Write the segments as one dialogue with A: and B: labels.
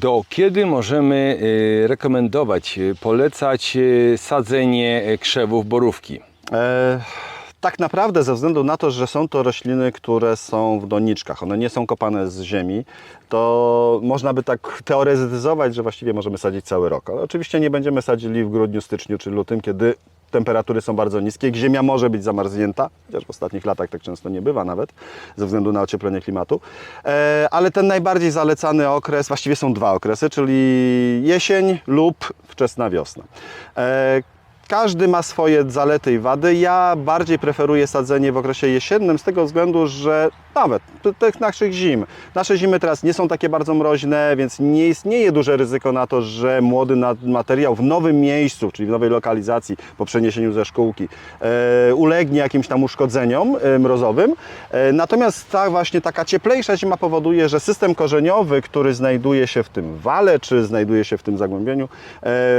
A: Do kiedy możemy y, rekomendować, y, polecać y, sadzenie krzewów borówki?
B: E, tak naprawdę ze względu na to, że są to rośliny, które są w doniczkach, one nie są kopane z ziemi, to można by tak teoretyzować, że właściwie możemy sadzić cały rok. Ale oczywiście nie będziemy sadzili w grudniu, styczniu czy lutym, kiedy temperatury są bardzo niskie. Ziemia może być zamarznięta, chociaż w ostatnich latach tak często nie bywa nawet, ze względu na ocieplenie klimatu. E, ale ten najbardziej zalecany okres, właściwie są dwa okresy, czyli jesień lub wczesna wiosna. Każdy ma swoje zalety i wady. Ja bardziej preferuję sadzenie w okresie jesiennym z tego względu, że nawet tych naszych zim. Nasze zimy teraz nie są takie bardzo mroźne, więc nie istnieje duże ryzyko na to, że młody materiał w nowym miejscu, czyli w nowej lokalizacji po przeniesieniu ze szkółki e, ulegnie jakimś tam uszkodzeniom e, mrozowym. E, natomiast ta właśnie taka cieplejsza zima powoduje, że system korzeniowy, który znajduje się w tym wale, czy znajduje się w tym zagłębieniu,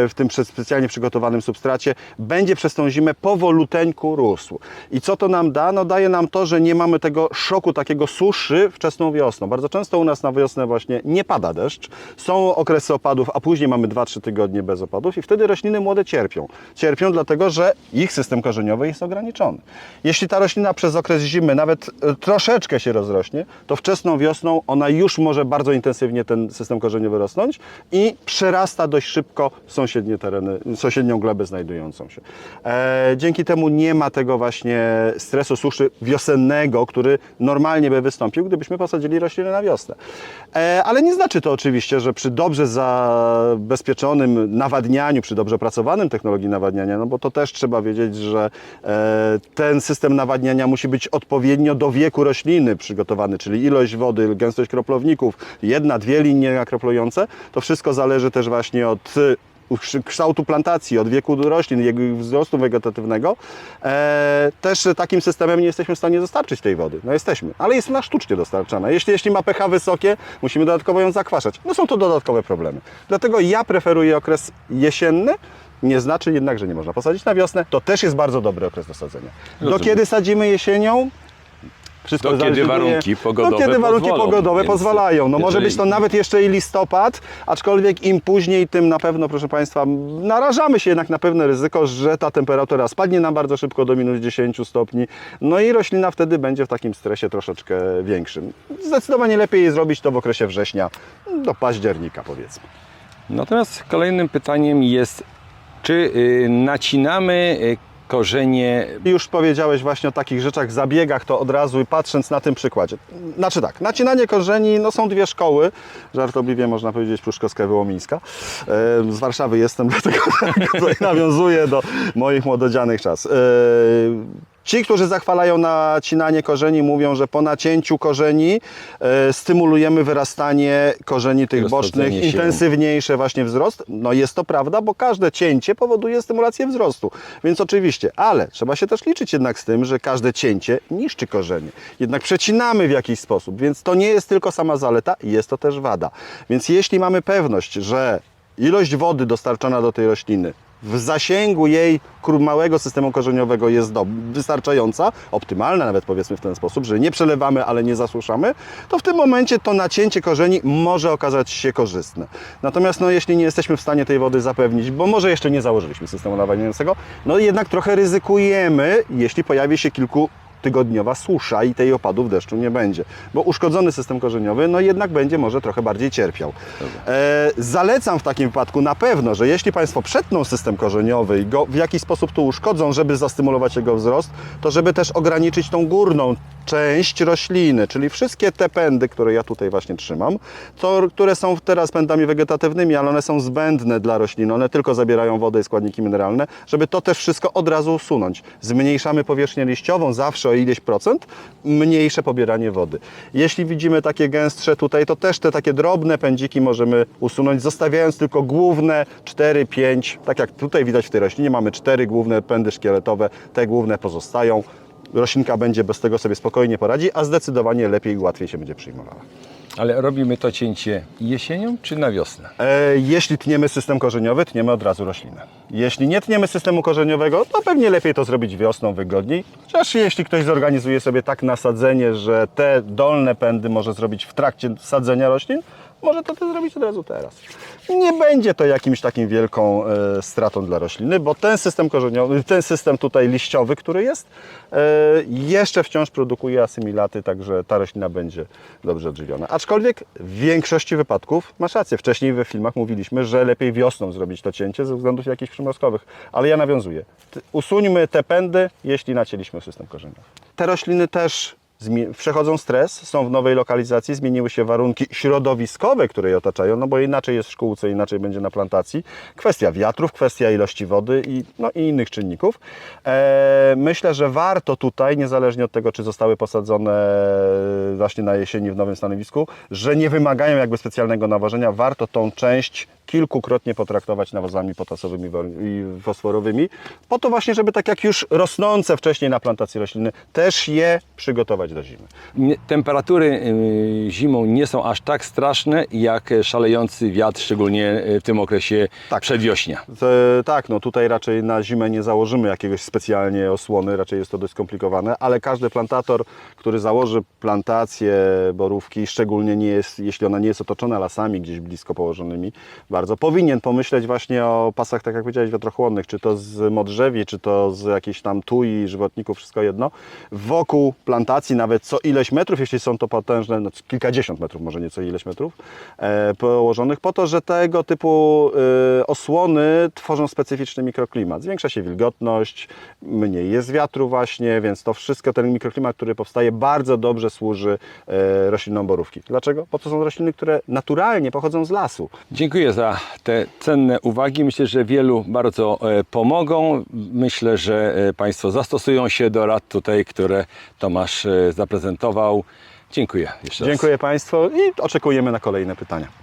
B: w tym specjalnie przygotowanym substracie, będzie przez tą zimę powoluteńku rósł. I co to nam da? No daje nam to, że nie mamy tego szoku takiego suszy wczesną wiosną. Bardzo często u nas na wiosnę właśnie nie pada deszcz, są okresy opadów, a później mamy 2-3 tygodnie bez opadów i wtedy rośliny młode cierpią. Cierpią dlatego, że ich system korzeniowy jest ograniczony. Jeśli ta roślina przez okres zimy nawet e, troszeczkę się rozrośnie, to wczesną wiosną ona już może bardzo intensywnie ten system korzeniowy rosnąć i przerasta dość szybko sąsiednie tereny, sąsiednią glebę się. E, dzięki temu nie ma tego właśnie stresu suszy wiosennego, który normalnie by wystąpił, gdybyśmy posadzili rośliny na wiosnę. E, ale nie znaczy to oczywiście, że przy dobrze zabezpieczonym nawadnianiu, przy dobrze pracowanym technologii nawadniania, no bo to też trzeba wiedzieć, że e, ten system nawadniania musi być odpowiednio do wieku rośliny przygotowany, czyli ilość wody, gęstość kroplowników, jedna, dwie linie nakroplujące, to wszystko zależy też właśnie od kształtu plantacji, od wieku roślin, jego wzrostu wegetatywnego, e, też takim systemem nie jesteśmy w stanie dostarczyć tej wody. No jesteśmy, ale jest ona sztucznie dostarczana. Jeśli, jeśli ma pH wysokie, musimy dodatkowo ją zakwaszać. No są to dodatkowe problemy. Dlatego ja preferuję okres jesienny, nie znaczy jednak, że nie można posadzić na wiosnę. To też jest bardzo dobry okres do sadzenia. Do kiedy sadzimy jesienią? Wszystko
A: Do kiedy warunki pogodowe
B: Do kiedy warunki
A: pozwolą,
B: pogodowe pozwalają. No może być to nawet jeszcze i listopad, aczkolwiek im później, tym na pewno, proszę Państwa, narażamy się jednak na pewne ryzyko, że ta temperatura spadnie nam bardzo szybko do minus 10 stopni, no i roślina wtedy będzie w takim stresie troszeczkę większym. Zdecydowanie lepiej zrobić to w okresie września do października powiedzmy.
A: Natomiast kolejnym pytaniem jest, czy y, nacinamy y, korzenie
B: Już powiedziałeś właśnie o takich rzeczach, zabiegach, to od razu i patrząc na tym przykładzie. Znaczy tak, nacinanie korzeni, no są dwie szkoły, żartobliwie można powiedzieć Pruszkowska i Wołomińska. Z Warszawy jestem, dlatego tak tutaj nawiązuję do moich młododzianych czas. Ci, którzy zachwalają nacinanie korzeni, mówią, że po nacięciu korzeni e, stymulujemy wyrastanie korzeni tych bocznych,
A: się.
B: intensywniejszy właśnie wzrost. No jest to prawda, bo każde cięcie powoduje stymulację wzrostu. Więc oczywiście, ale trzeba się też liczyć jednak z tym, że każde cięcie niszczy korzenie. Jednak przecinamy w jakiś sposób, więc to nie jest tylko sama zaleta, jest to też wada. Więc jeśli mamy pewność, że ilość wody dostarczana do tej rośliny w zasięgu jej małego systemu korzeniowego jest do, wystarczająca, optymalna nawet powiedzmy w ten sposób, że nie przelewamy, ale nie zasuszamy, to w tym momencie to nacięcie korzeni może okazać się korzystne. Natomiast no, jeśli nie jesteśmy w stanie tej wody zapewnić, bo może jeszcze nie założyliśmy systemu nawadniającego, no jednak trochę ryzykujemy, jeśli pojawi się kilku tygodniowa susza i tej opadów deszczu nie będzie, bo uszkodzony system korzeniowy no jednak będzie może trochę bardziej cierpiał. E, zalecam w takim wypadku na pewno, że jeśli Państwo przetną system korzeniowy i go w jakiś sposób tu uszkodzą, żeby zastymulować jego wzrost, to żeby też ograniczyć tą górną część rośliny, czyli wszystkie te pędy, które ja tutaj właśnie trzymam, to, które są teraz pędami wegetatywnymi, ale one są zbędne dla rośliny, one tylko zabierają wodę i składniki mineralne, żeby to też wszystko od razu usunąć. Zmniejszamy powierzchnię liściową zawsze o ileś procent, mniejsze pobieranie wody. Jeśli widzimy takie gęstsze tutaj, to też te takie drobne pędziki możemy usunąć, zostawiając tylko główne 4-5, tak jak tutaj widać w tej roślinie, mamy cztery główne pędy szkieletowe, te główne pozostają. Roślinka będzie bez tego sobie spokojnie poradzi, a zdecydowanie lepiej i łatwiej się będzie przyjmowała.
A: Ale robimy to cięcie jesienią czy na wiosnę?
B: E, Jeśli tniemy system korzeniowy, tniemy od razu roślinę. Jeśli nie tniemy systemu korzeniowego, to pewnie lepiej to zrobić wiosną, wygodniej. Chociaż jeśli ktoś zorganizuje sobie tak nasadzenie, że te dolne pędy może zrobić w trakcie sadzenia roślin, może to, zrobić od razu teraz. Nie będzie to jakimś takim wielką e, stratą dla rośliny, bo ten system korzeniowy, ten system tutaj liściowy, który jest, e, jeszcze wciąż produkuje asymilaty, także ta roślina będzie dobrze odżywiona. Aczkolwiek w większości wypadków, masz rację, wcześniej we filmach mówiliśmy, że lepiej wiosną zrobić to cięcie ze względów jakichś przymrozkowych, ale ja nawiązuję. Usuńmy te pędy, jeśli nacięliśmy system korzeniowy. Te rośliny też przechodzą stres, są w nowej lokalizacji, zmieniły się warunki środowiskowe, które je otaczają, no bo inaczej jest w szkółce, inaczej będzie na plantacji. Kwestia wiatrów, kwestia ilości wody i, no, i innych czynników. E, myślę, że warto tutaj, niezależnie od tego, czy zostały posadzone właśnie na jesieni w nowym stanowisku, że nie wymagają jakby specjalnego nawożenia, warto tą część kilkukrotnie potraktować nawozami potasowymi i fosforowymi, po to właśnie, żeby tak jak już rosnące wcześniej na plantacji rośliny, też je przygotować do zimy.
A: Temperatury y, zimą nie są aż tak straszne jak e, szalejący wiatr, szczególnie y, w tym okresie
B: Tak.
A: przedwiośnia.
B: To, tak, no tutaj raczej na zimę nie założymy jakiegoś specjalnie osłony, raczej jest to dość skomplikowane, ale każdy plantator, który założy plantację borówki, szczególnie nie jest, jeśli ona nie jest otoczona lasami gdzieś blisko położonymi, bardzo powinien pomyśleć właśnie o pasach, tak jak powiedziałeś, wiatrochłonnych, czy to z modrzewi, czy to z jakichś tam tui, żywotników, wszystko jedno. Wokół plantacji nawet co ileś metrów, jeśli są to potężne, no kilkadziesiąt metrów, może nie co ileś metrów, e, położonych po to, że tego typu e, osłony tworzą specyficzny mikroklimat. Zwiększa się wilgotność, mniej jest wiatru właśnie, więc to wszystko, ten mikroklimat, który powstaje, bardzo dobrze służy e, roślinom borówki. Dlaczego? Bo to są rośliny, które naturalnie pochodzą z lasu.
A: Dziękuję za te cenne uwagi. Myślę, że wielu bardzo e, pomogą. Myślę, że e, Państwo zastosują się do rad tutaj, które Tomasz e, zaprezentował. Dziękuję jeszcze raz.
B: Dziękuję Państwu i oczekujemy na kolejne pytania.